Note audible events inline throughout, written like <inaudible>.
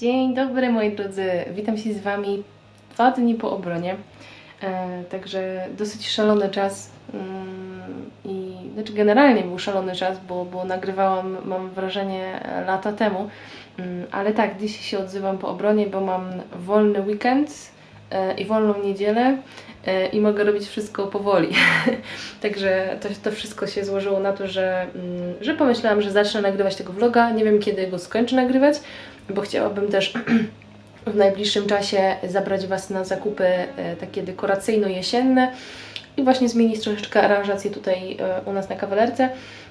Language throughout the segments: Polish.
Dzień dobry moi drodzy, witam się z Wami dwa dni po obronie. E, także dosyć szalony czas mm, i znaczy generalnie był szalony czas, bo, bo nagrywałam, mam wrażenie, lata temu. Mm, ale tak, dziś się odzywam po obronie, bo mam wolny weekend e, i wolną niedzielę e, i mogę robić wszystko powoli. <laughs> Także to, to wszystko się złożyło na to, że, mm, że pomyślałam, że zacznę nagrywać tego vloga. Nie wiem kiedy go skończę nagrywać, bo chciałabym też <clears throat> w najbliższym czasie zabrać Was na zakupy e, takie dekoracyjno-jesienne i właśnie zmienić troszeczkę aranżację tutaj e, u nas na kawalerce.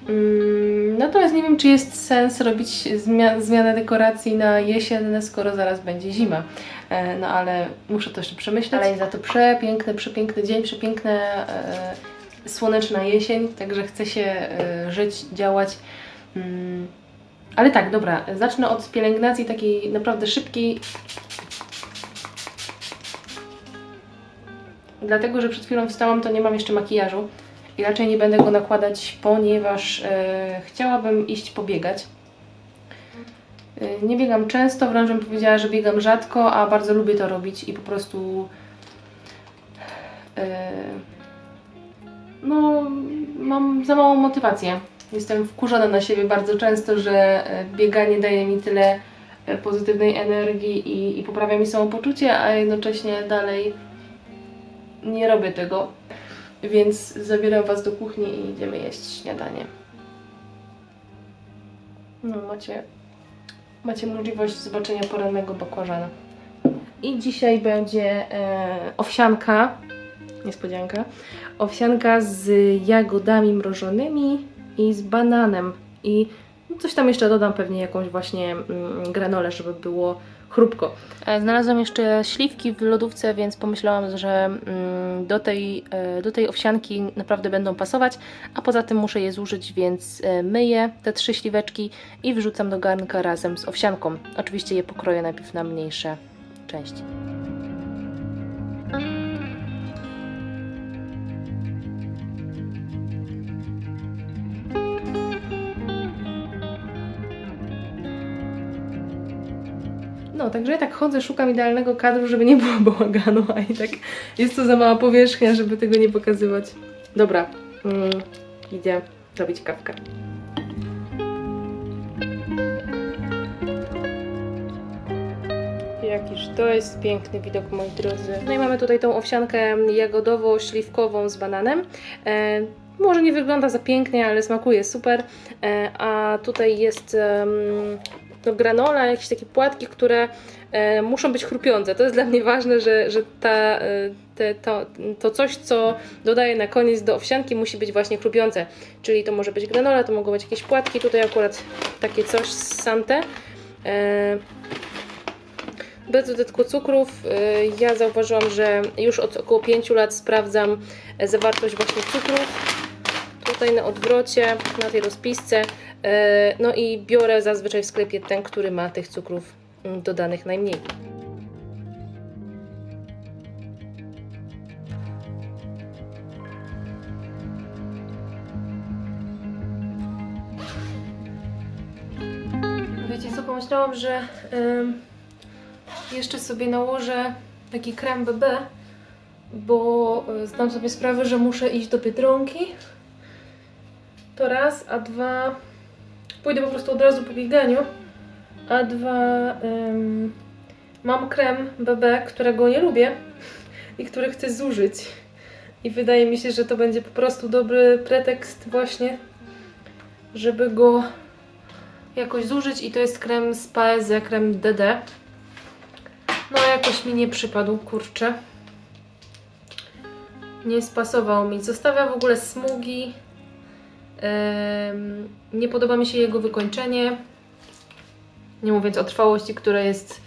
Mm, Natomiast nie wiem, czy jest sens robić zmia- zmianę dekoracji na jesienne, skoro zaraz będzie zima. E, No ale muszę to jeszcze przemyśleć. Ale jest za to przepiękny, przepiękny dzień, przepiękna e, słoneczna jesień, także chce się żyć, działać. Ale tak, dobra, zacznę od pielęgnacji takiej naprawdę szybkiej. Dlatego, że przed chwilą wstałam, to nie mam jeszcze makijażu i raczej nie będę go nakładać, ponieważ e, chciałabym iść pobiegać. E, nie biegam często, wręcz bym powiedziała, że biegam rzadko, a bardzo lubię to robić i po prostu e, no, mam za małą motywację. Jestem wkurzona na siebie bardzo często, że e, bieganie daje mi tyle e, pozytywnej energii i, i poprawia mi samopoczucie, a jednocześnie dalej nie robię tego. Więc zabieram Was do kuchni i idziemy jeść śniadanie. No, macie, macie możliwość zobaczenia porannego bakłażana. I dzisiaj będzie e, owsianka, niespodzianka, owsianka z jagodami mrożonymi i z bananem. I no, coś tam jeszcze dodam, pewnie jakąś właśnie mm, granolę, żeby było chrupko. E, Znalazłam jeszcze śliwki w lodówce, więc pomyślałam, że mm, do tej, e, do tej owsianki naprawdę będą pasować, a poza tym muszę je zużyć, więc e, myję te trzy śliweczki i wrzucam do garnka razem z owsianką. Oczywiście je pokroję najpierw na mniejsze części. No, także ja tak chodzę, szukam idealnego kadru, żeby nie było bałaganu, a i tak jest to za mała powierzchnia, żeby tego nie pokazywać. Dobra, mm, idzie robić kawkę. Jakiż to jest piękny widok, moi drodzy. No i mamy tutaj tą owsiankę jagodowo-śliwkową z bananem. E, może nie wygląda za pięknie, ale smakuje super. E, a tutaj jest no, granola, jakieś takie płatki, które e, muszą być chrupiące. To jest dla mnie ważne, że, że ta, e, te, to, to coś, co dodaję na koniec do owsianki, musi być właśnie chrupiące. Czyli to może być granola, to mogą być jakieś płatki. Tutaj akurat takie coś z Sante. E, bez dodatku cukrów. Y, Ja zauważyłam, że już od około 5 lat sprawdzam e, zawartość właśnie cukrów. Tutaj na odwrocie, na tej rozpisce. E, No i biorę zazwyczaj w sklepie ten, który ma tych cukrów mm, dodanych najmniej. Wiecie co, pomyślałam, że em, jeszcze sobie nałożę taki krem BB, bo e, zdam sobie sprawę, że muszę iść do Biedronki. To raz, a dwa... Pójdę po prostu od razu po bieganiu. A dwa... mam krem BB, którego nie lubię i który chcę zużyć. I wydaje mi się, że to będzie po prostu dobry pretekst właśnie, żeby go jakoś zużyć. I to jest krem z Paese, krem DD. No jakoś mi nie przypadł, kurczę. Nie spasował mi. Zostawia w ogóle smugi. Nie podoba mi się jego wykończenie. Nie mówiąc o trwałości, która jest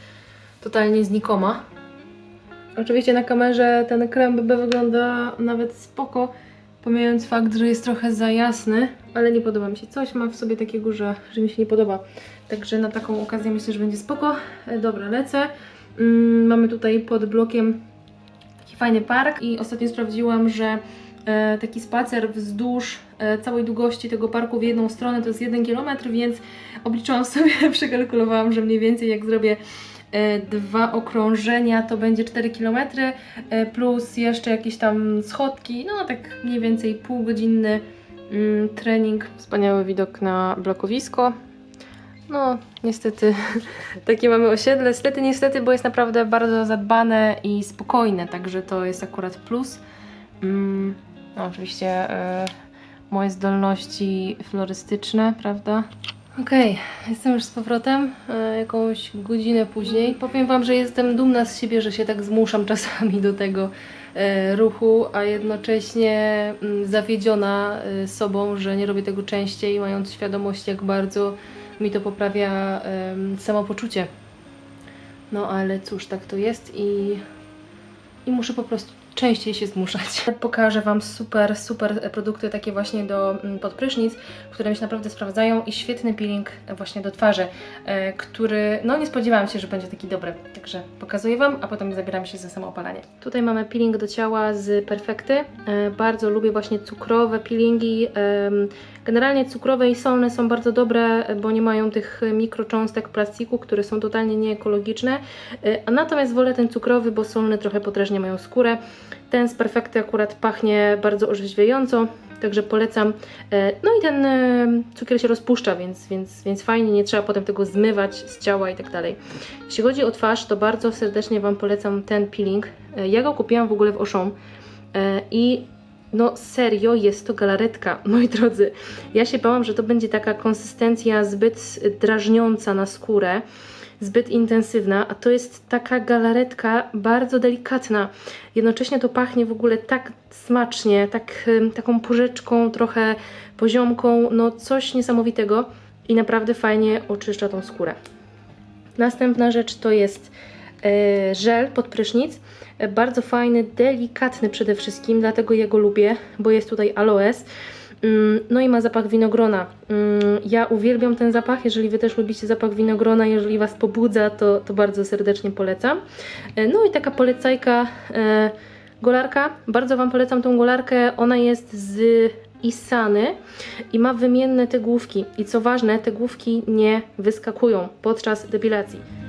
totalnie znikoma. Oczywiście na kamerze ten krem BB wygląda nawet spoko, pomijając fakt, że jest trochę za jasny, ale nie podoba mi się. Coś ma w sobie takiego, że, że mi się nie podoba. Także na taką okazję myślę, że będzie spoko. E, Dobra, lecę. Mm, mamy tutaj pod blokiem taki fajny park i ostatnio sprawdziłam, że e, taki spacer wzdłuż całej długości tego parku w jedną stronę to jest 1 km, więc obliczyłam <laughs> sobie, przekalkulowałam, że mniej więcej jak zrobię e, dwa okrążenia to będzie 4 km, e, plus jeszcze jakieś tam schodki, no tak mniej więcej półgodzinny mm, trening. Wspaniały widok na blokowisko. No, niestety <laughs> takie mamy osiedle. Niestety, niestety, bo jest naprawdę bardzo zadbane i spokojne, także to jest akurat plus. Mm, no, oczywiście e, moje zdolności florystyczne, prawda? Okej, jestem już z powrotem, e, jakąś godzinę później. Powiem Wam, że jestem dumna z siebie, że się tak zmuszam czasami do tego e, ruchu, a jednocześnie mm, zawiedziona e, sobą, że nie robię tego częściej, mając świadomość, jak bardzo mi to poprawia em, samopoczucie. No ale cóż, tak to jest i, i muszę po prostu częściej się zmuszać. <laughs> Pokażę Wam super, super produkty takie właśnie do mm, podprysznic, które mi się naprawdę sprawdzają i świetny peeling właśnie do twarzy, e, który no nie spodziewałam się, że będzie taki dobry. Także pokazuję Wam, a potem zabieram się za samo opalanie. Tutaj mamy peeling do ciała z Perfekty. E, Bardzo lubię właśnie cukrowe peelingi. Generalnie cukrowe i solne są bardzo dobre, bo nie mają tych mikrocząstek plastiku, które są totalnie nieekologiczne. E, A natomiast wolę ten cukrowy, bo solny trochę podrażnia moją skórę. Ten z Perfekty akurat pachnie bardzo orzeźwiająco, także polecam. E, No i ten e, cukier się rozpuszcza, więc, więc, więc fajnie, nie trzeba potem tego zmywać z ciała i tak dalej. Jeśli chodzi o twarz, to bardzo serdecznie Wam polecam ten peeling. Ja go kupiłam w ogóle w Auchan i no serio, jest to galaretka, <laughs> moi drodzy. Ja się bałam, że to będzie taka konsystencja zbyt drażniąca na skórę, zbyt intensywna, a to jest taka galaretka bardzo delikatna. Jednocześnie to pachnie w ogóle tak smacznie, tak, taką porzeczką, trochę poziomką, no coś niesamowitego i naprawdę fajnie oczyszcza tą skórę. Następna rzecz to jest żel pod prysznic. E, Bardzo fajny, delikatny przede wszystkim, dlatego ja go lubię, bo jest tutaj aloes. Mm, No i ma zapach winogrona. Mm, Ja uwielbiam ten zapach, jeżeli Wy też lubicie zapach winogrona, jeżeli Was pobudza, to, to bardzo serdecznie polecam. E, No i taka polecajka, e, golarka. Bardzo Wam polecam tą golarkę. Ona jest z Isany i ma wymienne te główki. I co ważne, te główki nie wyskakują podczas depilacji.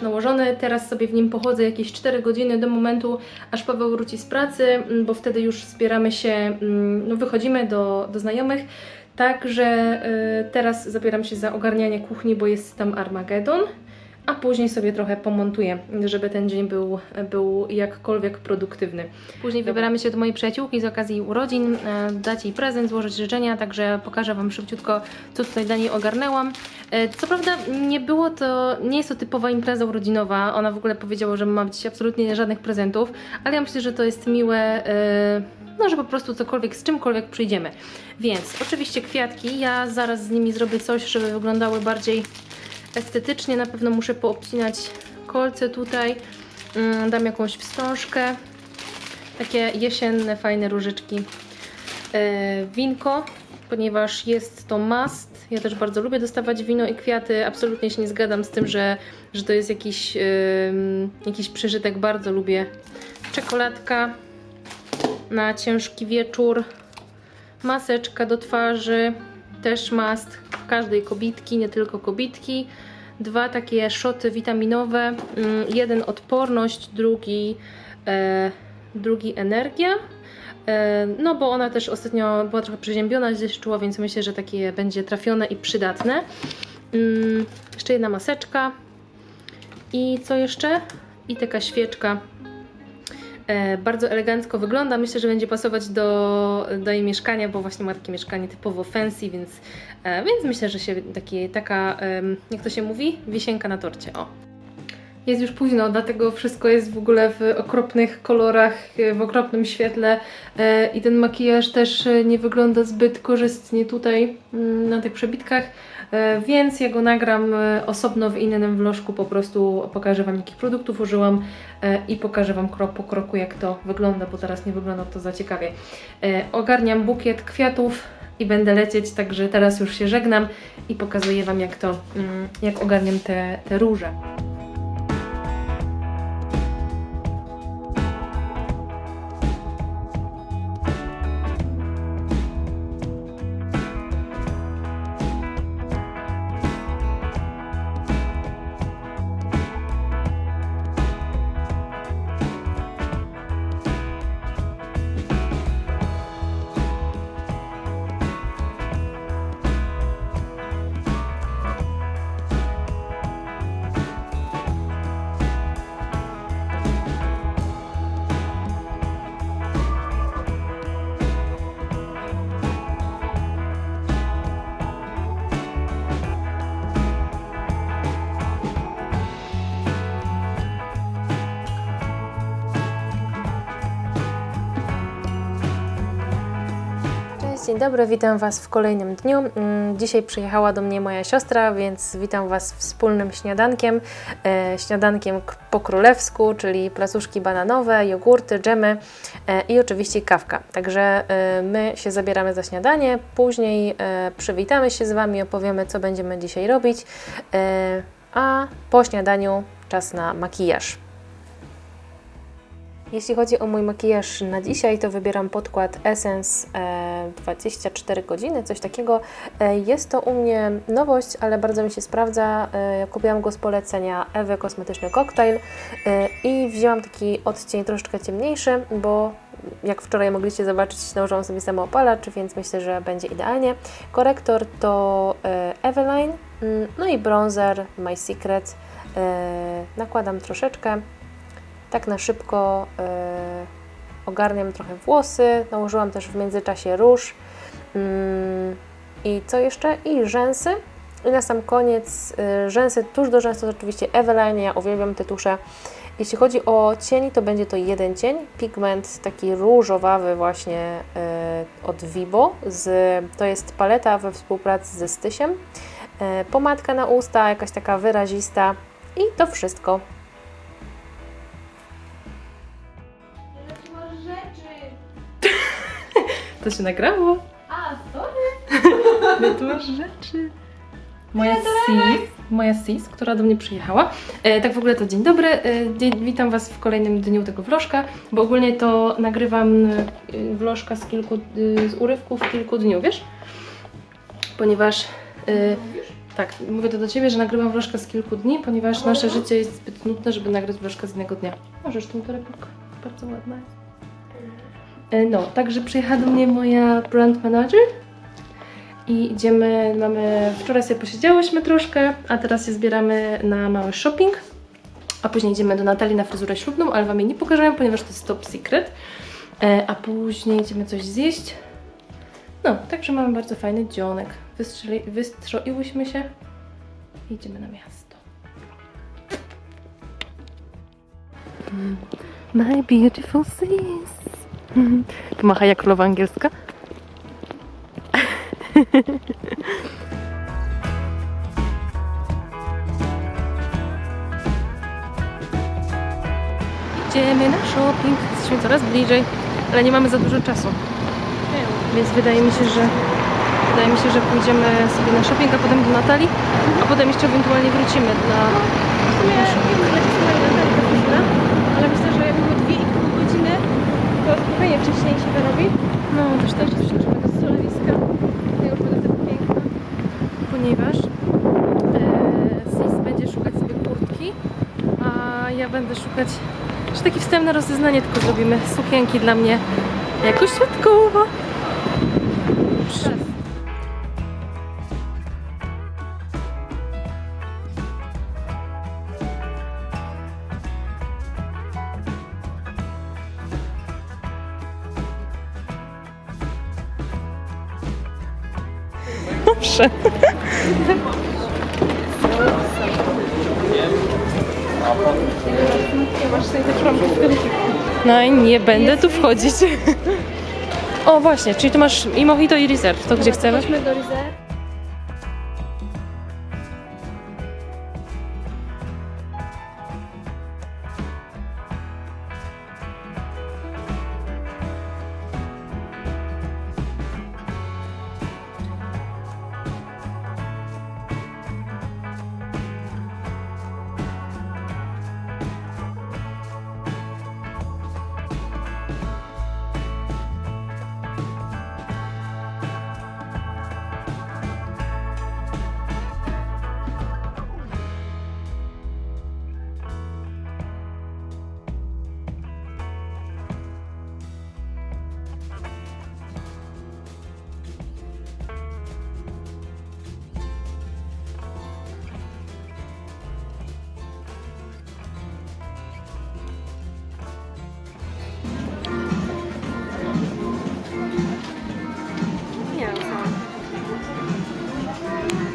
Nałożony, teraz sobie w nim pochodzę jakieś 4 godziny do momentu, aż Paweł wróci z pracy, mm, bo wtedy już zbieramy się, mm, no wychodzimy do, do znajomych. Także y, teraz zabieram się za ogarnianie kuchni, bo jest tam Armagedon, a później sobie trochę pomontuję, żeby ten dzień był, był jakkolwiek produktywny. Później wybieramy się do mojej przyjaciółki z okazji urodzin, e, dać jej prezent, złożyć życzenia, także pokażę Wam szybciutko, co tutaj dla niej ogarnęłam. E, Co prawda nie było to, nie jest to typowa impreza urodzinowa, ona w ogóle powiedziała, że ma być absolutnie żadnych prezentów, ale ja myślę, że to jest miłe, e, no że po prostu cokolwiek, z czymkolwiek przyjdziemy. Więc oczywiście kwiatki, ja zaraz z nimi zrobię coś, żeby wyglądały bardziej estetycznie, na pewno muszę poobcinać kolce tutaj, Mm, dam jakąś wstążkę, takie jesienne, fajne różyczki. E, winko, ponieważ jest to must. Ja też bardzo lubię dostawać wino i kwiaty. Absolutnie się nie zgadzam z tym, że, że to jest jakiś, jakiś przeżytek. Bardzo lubię. Czekoladka na ciężki wieczór. Maseczka do twarzy, też must każdej kobitki, nie tylko kobitki. Dwa takie szoty witaminowe. Mm, Jeden odporność, drugi, e, drugi energia. E, No, bo ona też ostatnio była trochę przeziębiona, gdzieś czuła, więc myślę, że takie będzie trafione i przydatne. Mm, Jeszcze jedna maseczka. I co jeszcze? I taka świeczka. E, bardzo elegancko wygląda. Myślę, że będzie pasować do, do jej mieszkania, bo właśnie ma takie mieszkanie typowo fancy, więc, e, więc myślę, że się taki, taka, jak to się mówi, wisienka na torcie. O. Jest już późno, dlatego wszystko jest w ogóle w okropnych kolorach, e, w okropnym świetle e, i ten makijaż też e, nie wygląda zbyt korzystnie tutaj mm, na tych przebitkach, więc ja go nagram osobno w innym vlożku, po prostu pokażę Wam jakich produktów użyłam i pokażę Wam krok po kroku jak to wygląda, bo teraz nie wygląda to za ciekawie. Ogarniam bukiet kwiatów i będę lecieć, także teraz już się żegnam i pokazuję Wam jak to, mm, jak ogarniam te, te róże. Dzień dobry, witam Was w kolejnym dniu. Mm, Dzisiaj przyjechała do mnie moja siostra, więc witam Was wspólnym śniadankiem. E, śniadankiem po królewsku, czyli placuszki bananowe, jogurty, dżemy e, i oczywiście kawka. Także e, my się zabieramy za śniadanie, później przywitamy się z Wami, opowiemy co będziemy dzisiaj robić, a po śniadaniu czas na makijaż. Jeśli chodzi o mój makijaż na dzisiaj, to wybieram podkład Essence e, 24 godziny, coś takiego. E, jest to u mnie nowość, ale bardzo mi się sprawdza. E, kupiłam go z polecenia Ewy Kosmetyczny Cocktail e, i wzięłam taki odcień troszeczkę ciemniejszy, bo jak wczoraj mogliście zobaczyć, nałożyłam sobie samoopalacz, więc myślę, że będzie idealnie. Korektor to e, Eveline, mm, no i bronzer My Secret. E, nakładam troszeczkę tak na szybko e, ogarniam trochę włosy, nałożyłam też w międzyczasie róż mm, i co jeszcze? I rzęsy. I na sam koniec e, rzęsy, tuż do rzęs to oczywiście Eveline, ja uwielbiam te tusze. Jeśli chodzi o cień, to będzie to jeden cień, pigment taki różowawy właśnie e, od Vibo, z, to jest paleta we współpracy ze Stysiem, pomadka na usta, jakaś taka wyrazista i to wszystko. To się nagrało. A, sorry. <laughs> Tu masz rzeczy. Moja sis, moja sis, która do mnie przyjechała. E, tak w ogóle to dzień dobry. E, dzień, witam Was w kolejnym dniu tego vlożka, bo ogólnie to nagrywam e, vlożka z kilku, e, z urywków kilku dniu, wiesz? Ponieważ e, tak, mówię to do Ciebie, że nagrywam vlożka z kilku dni, ponieważ nasze życie jest zbyt nudne, żeby nagrać vlożka z jednego dnia. Możesz tą torebkę, bardzo ładna jest. E, No, także przyjechała do mnie moja brand manager i idziemy, mamy, wczoraj sobie posiedziałyśmy troszkę, a teraz się zbieramy na mały shopping, a później idziemy do Natalii na fryzurę ślubną, ale Wam jej nie pokażę, ponieważ to jest top secret, e, a później idziemy coś zjeść. No, także mamy bardzo fajny dzionek. Wystroiłyśmy się i idziemy na miasto. Mm. My beautiful sis. Pomacha jak królowa angielska. Idziemy na shopping. Jesteśmy coraz bliżej, ale nie mamy za dużo czasu. Więc wydaje mi się, że wydaje mi się, że pójdziemy sobie na shopping, a potem do Natalii, a potem jeszcze ewentualnie wrócimy W sumie na shopping. nie wiem, ile czasu mają na ten godzinę, ale myślę, że jak było 2,5 godziny, spokojnie wcześniej się wyrobi. No, też. Też przyszliśmy do stanowiska. Będę tak piękna. ponieważ e, Sis będzie szukać sobie kurtki, a ja będę szukać, że takie wstępne rozeznanie tylko zrobimy, sukienki dla mnie jako świadkowa. Sklepie. No i nie będę tu wchodzić. O właśnie, czyli tu masz i mojito i reserve, to gdzie chcemy? Chodźmy do Rize.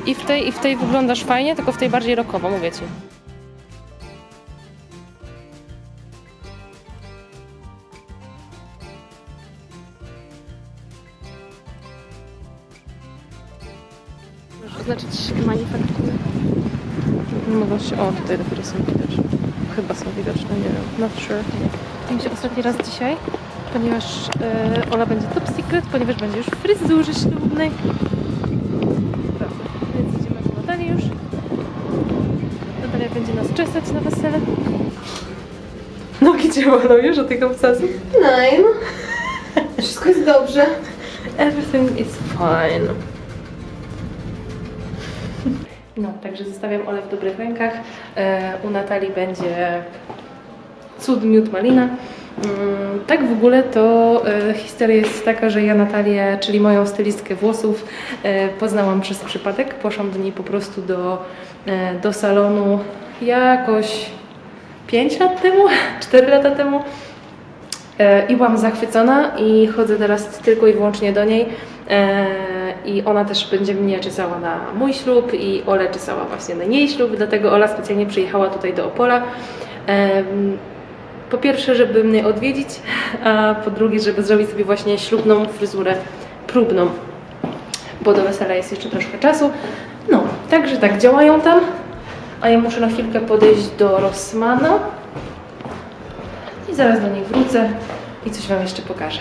I w tej, i w tej wyglądasz fajnie, tylko w tej bardziej rockowo, mówię ci. Możesz oznaczyć manufakturę. No właśnie, o tutaj dopiero są widoczne. Chyba są widoczne, nie wiem. Not sure. Widzimy się ostatni raz dzisiaj, ponieważ e, Ola będzie top secret, ponieważ będzie już w fryzurze ślubnej. Czesać na wesele. No gdzie bolą już od tych obcasów? Nine. Wszystko jest dobrze. Everything is fine. No, także zostawiam Olę w dobrych rękach. E, u Natalii będzie cud miód malina. Mm, Tak w ogóle to e, historia jest taka, że ja Natalię, czyli moją stylistkę włosów, e, poznałam przez przypadek. Poszłam do niej po prostu do, e, do salonu jakoś 5 lat temu, <laughs> 4 lata temu. E, I byłam zachwycona i chodzę teraz tylko i wyłącznie do niej. E, I ona też będzie mnie czesała na mój ślub i Ole czesała właśnie na jej ślub, dlatego Ola specjalnie przyjechała tutaj do Opola. Po pierwsze, żeby mnie odwiedzić, <laughs> a po drugie, żeby zrobić sobie właśnie ślubną fryzurę próbną, bo do wesela jest jeszcze troszkę czasu. No, także tak, działają tam, a ja muszę na chwilkę podejść do Rossmana i zaraz do nich wrócę i coś Wam jeszcze pokażę.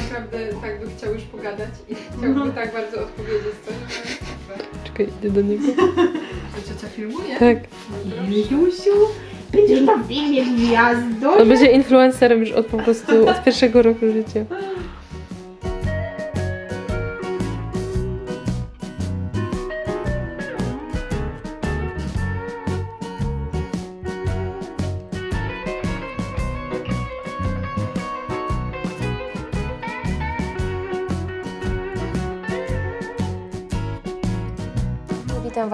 Naprawdę tak by chciał już pogadać i chciałby tak bardzo odpowiedzieć coś. Czekaj, idę do niego. To ciocia filmuje? Tak. Jusiu, będziesz na filmie gwiazdą. On będzie influencerem już od po prostu od pierwszego roku życia.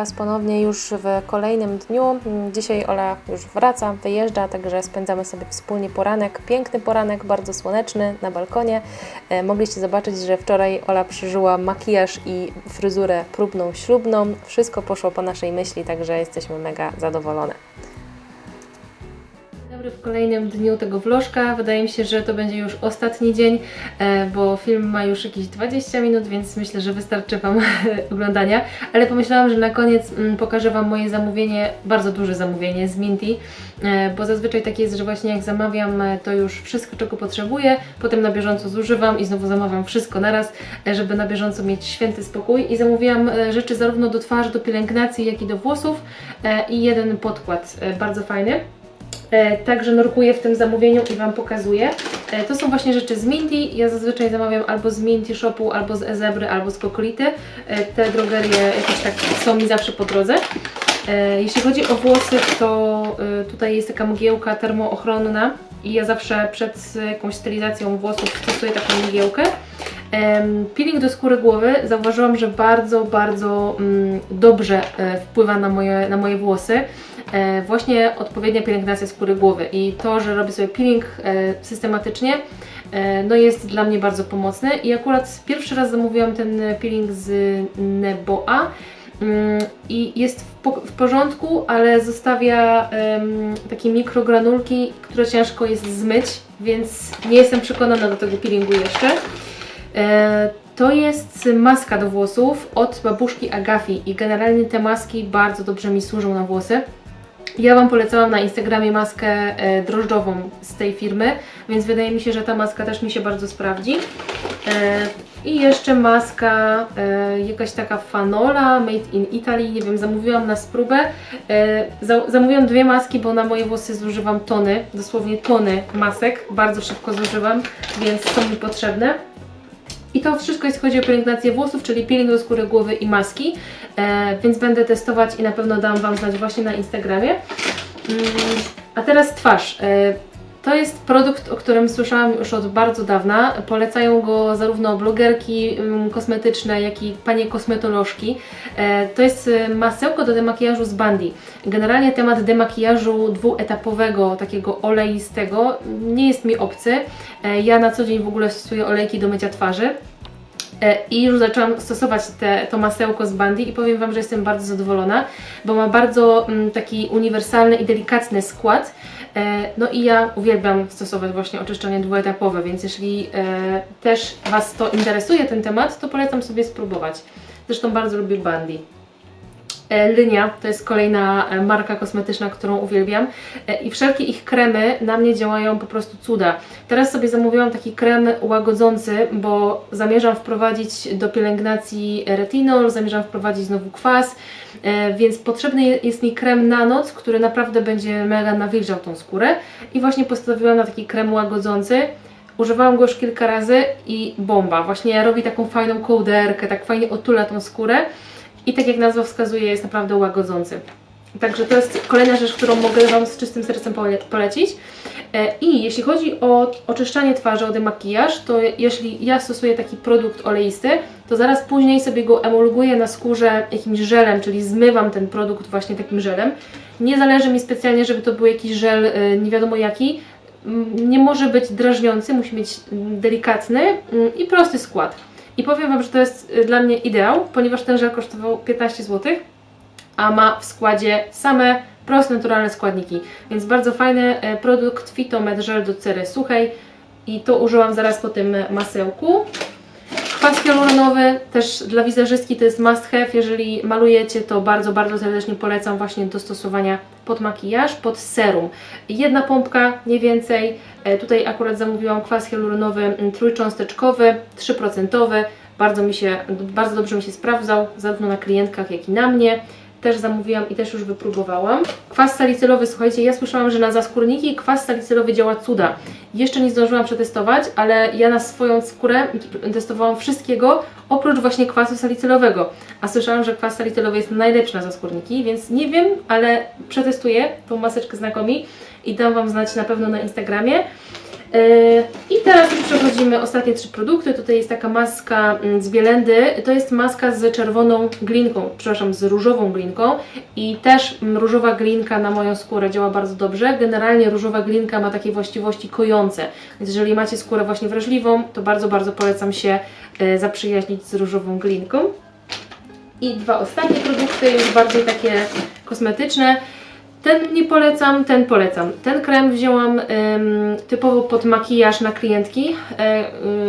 Was ponownie już w kolejnym dniu. Dzisiaj Ola już wraca, wyjeżdża, także spędzamy sobie wspólnie poranek. Piękny poranek, bardzo słoneczny na balkonie. E, Mogliście zobaczyć, że wczoraj Ola przeżyła makijaż i fryzurę próbną, ślubną. Wszystko poszło po naszej myśli, także jesteśmy mega zadowolone. Dobry w kolejnym dniu tego vlożka. Wydaje mi się, że to będzie już ostatni dzień, e, bo film ma już jakieś 20 minut, więc myślę, że wystarczy Wam <laughs> oglądania. Ale pomyślałam, że na koniec mm, pokażę Wam moje zamówienie, bardzo duże zamówienie z Minty, e, bo zazwyczaj tak jest, że właśnie jak zamawiam, e, to już wszystko, czego potrzebuję, potem na bieżąco zużywam i znowu zamawiam wszystko naraz, żeby na bieżąco mieć święty spokój. I zamówiłam rzeczy zarówno do twarzy, do pielęgnacji, jak i do włosów i jeden podkład bardzo fajny. E, Także nurkuję w tym zamówieniu i Wam pokazuję. E, To są właśnie rzeczy z Mindy. Ja zazwyczaj zamawiam albo z Minty Shopu, albo z Ezebry, albo z Kokolity. E, Te drogerie jakoś tak są mi zawsze po drodze. Jeśli chodzi o włosy, to tutaj jest taka mgiełka termoochronna i ja zawsze przed jakąś stylizacją włosów stosuję taką mgiełkę. Peeling do skóry głowy zauważyłam, że bardzo, bardzo mm, dobrze wpływa na moje, na moje włosy. E, właśnie odpowiednia pielęgnacja skóry głowy i to, że robię sobie peeling e, systematycznie, e, no jest dla mnie bardzo pomocne i akurat pierwszy raz zamówiłam ten peeling z Neboa mm, i jest w, po, w porządku, ale zostawia takie mikrogranulki, które ciężko jest zmyć, więc nie jestem przekonana do tego peelingu jeszcze. To jest maska do włosów od babuszki Agafi i generalnie te maski bardzo dobrze mi służą na włosy. Ja Wam polecałam na Instagramie maskę e, drożdżową z tej firmy, więc wydaje mi się, że ta maska też mi się bardzo sprawdzi. E, I jeszcze maska, e, jakaś taka fanola, made in Italy, nie wiem, zamówiłam na spróbę. Za, zamówiłam dwie maski, bo na moje włosy zużywam tony, dosłownie tony masek, bardzo szybko zużywam, więc są mi potrzebne. I to wszystko jeśli chodzi o pielęgnację włosów, czyli peeling do skóry głowy i maski, e, więc będę testować i na pewno dam Wam znać właśnie na Instagramie. Mm, a teraz twarz. E, to jest produkt, o którym słyszałam już od bardzo dawna. Polecają go zarówno blogerki mm, kosmetyczne, jak i panie kosmetolożki. E, to jest e, masełko do demakijażu z Bandy. Generalnie temat demakijażu dwuetapowego, takiego oleistego, nie jest mi obcy. E, Ja na co dzień w ogóle stosuję olejki do mycia twarzy. E, I już zaczęłam stosować te, to masełko z Bandy i powiem Wam, że jestem bardzo zadowolona, bo ma bardzo mm, taki uniwersalny i delikatny skład. E, No i ja uwielbiam stosować właśnie oczyszczanie dwuetapowe, więc jeśli e, też Was to interesuje ten temat, to polecam sobie spróbować. Zresztą bardzo lubię Bandy. E, Lynia to jest kolejna e, marka kosmetyczna, którą uwielbiam E, i wszelkie ich kremy na mnie działają po prostu cuda. Teraz sobie zamówiłam taki krem łagodzący, bo zamierzam wprowadzić do pielęgnacji retinol, zamierzam wprowadzić znowu kwas, więc potrzebny je- jest mi krem na noc, który naprawdę będzie mega nawilżał tą skórę i właśnie postanowiłam na taki krem łagodzący. Używałam go już kilka razy i bomba. Właśnie robi taką fajną kołderkę, tak fajnie otula tą skórę. I tak jak nazwa wskazuje, jest naprawdę łagodzący. Także to jest kolejna rzecz, którą mogę Wam z czystym sercem pole polecić. E, I jeśli chodzi o oczyszczanie twarzy, o demakijaż, to jeśli ja stosuję taki produkt oleisty, to zaraz później sobie go emulguję na skórze jakimś żelem, czyli zmywam ten produkt właśnie takim żelem. Nie zależy mi specjalnie, żeby to był jakiś żel e, nie wiadomo jaki. Nie może być drażniący, musi mm, delikatny i prosty skład. I powiem Wam, że to jest y, dla mnie ideał, ponieważ ten żel kosztował 15 zł, a ma w składzie same proste, naturalne składniki. Więc bardzo fajny e, produkt Fitomed Żel do cery suchej i to użyłam zaraz po tym masełku. Kwas hialuronowy też dla wizerzystki to jest must have. Jeżeli malujecie, to bardzo, bardzo serdecznie polecam właśnie do stosowania pod makijaż, pod serum. Jedna pompka, nie więcej. E, Tutaj akurat zamówiłam kwas hialuronowy mm, trójcząsteczkowy, 3%. Bardzo, mi się, bardzo dobrze mi się sprawdzał, zarówno na klientkach, jak i na mnie. Też zamówiłam i też już wypróbowałam. Kwas salicylowy, słuchajcie, ja słyszałam, że na zaskórniki kwas salicylowy działa cuda. Jeszcze nie zdążyłam przetestować, ale ja na swoją skórę testowałam wszystkiego, oprócz właśnie kwasu salicylowego. A słyszałam, że kwas salicylowy jest najlepszy na zaskórniki, więc nie wiem, ale przetestuję tą maseczkę znakomi i dam Wam znać na pewno na Instagramie. I teraz przechodzimy ostatnie trzy produkty. Tutaj jest taka maska mm, z Bielendy. To jest maska z czerwoną glinką, przepraszam, z różową glinką. I też różowa glinka na moją skórę działa bardzo dobrze. Generalnie różowa glinka ma takie właściwości kojące. Więc jeżeli macie skórę właśnie wrażliwą, to bardzo, bardzo polecam się e, zaprzyjaźnić z różową glinką. I dwa ostatnie produkty, już bardziej takie kosmetyczne. Ten nie polecam, ten polecam. Ten krem wzięłam ym, typowo pod makijaż na klientki.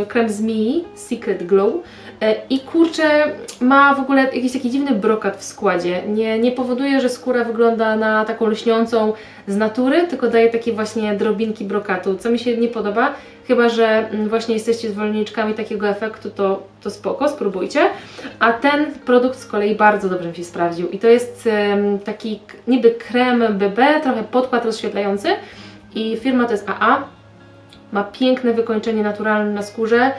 Y, krem z Mii, Secret Glow. E, I kurczę, ma w ogóle jakiś taki dziwny brokat w składzie. Nie, nie powoduje, że skóra wygląda na taką lśniącą z natury, tylko daje takie właśnie drobinki brokatu, co mi się nie podoba. Chyba, że mm, właśnie jesteście zwolenniczkami takiego efektu, to, to spoko, spróbujcie. A ten produkt z kolei bardzo dobrze mi się sprawdził. I to jest taki niby krem BB, trochę podkład rozświetlający. I firma to jest AA. Ma piękne wykończenie naturalne na skórze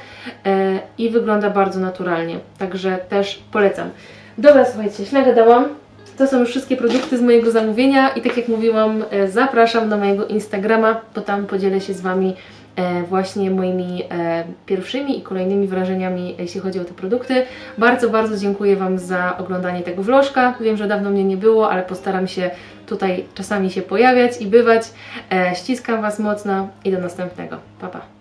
e, i wygląda bardzo naturalnie. Także też polecam. Dobra, słuchajcie, źle gadałam. To są już wszystkie produkty z mojego zamówienia i tak jak mówiłam, e, zapraszam na mojego Instagrama, bo tam podzielę się z Wami właśnie moimi e, pierwszymi i kolejnymi wrażeniami, jeśli chodzi o te produkty. Bardzo, bardzo dziękuję Wam za oglądanie tego vlożka. Wiem, że dawno mnie nie było, ale postaram się tutaj czasami się pojawiać i bywać. E, ściskam Was mocno i do następnego. Pa, pa.